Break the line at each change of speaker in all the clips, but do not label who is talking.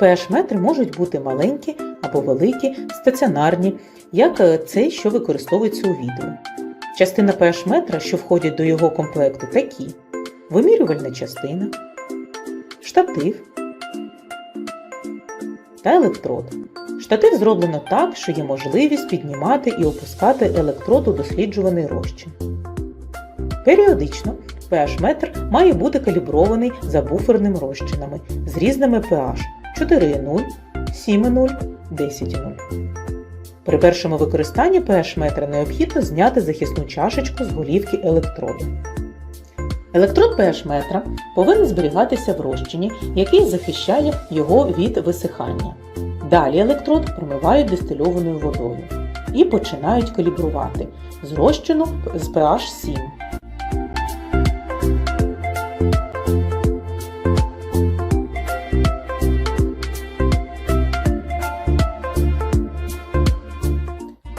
pH-метри можуть бути маленькі або великі, стаціонарні, як е, цей, що використовується у відео. Частина pH-метра, що входять до його комплекту, такі: вимірювальна частина, штатив та електрод. Штатив зроблено так, що є можливість піднімати і опускати електрод у досліджуваний розчин. Періодично pH-метр має бути калібрований за буферним розчинами з різними pH 4,0, 7,0, 10,0. При першому використанні pH-метра необхідно зняти захисну чашечку з голівки електроду. Електрод pH-метра повинен зберігатися в розчині, який захищає його від висихання. Далі електрод промивають дистильованою водою і починають калібрувати з розчину з pH 7.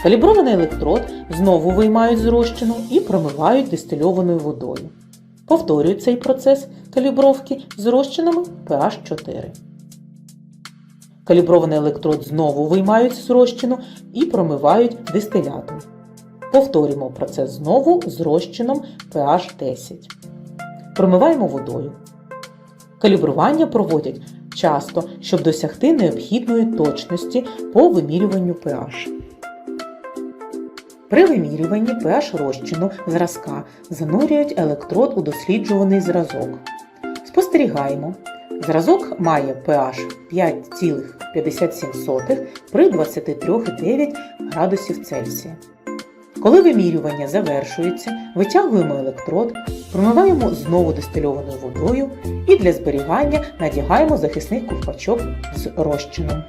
Калібрований електрод знову виймають з розчину і промивають дистильованою водою. Повторюють цей процес калібровки з розчинами pH 4. Калібрований електрод знову виймають з розчину і промивають дистилятом. Повторюємо процес знову з розчином pH 10. Промиваємо водою. Калібрування проводять часто, щоб досягти необхідної точності по вимірюванню pH. При вимірюванні pH розчину зразка занурюють електрод у досліджуваний зразок. Спостерігаємо. Зразок має pH 5,57 при 23,9 градусів Цельсія. Коли вимірювання завершується, витягуємо електрод, промиваємо знову дистильованою водою і для зберігання надягаємо захисний ковпачок з розчином.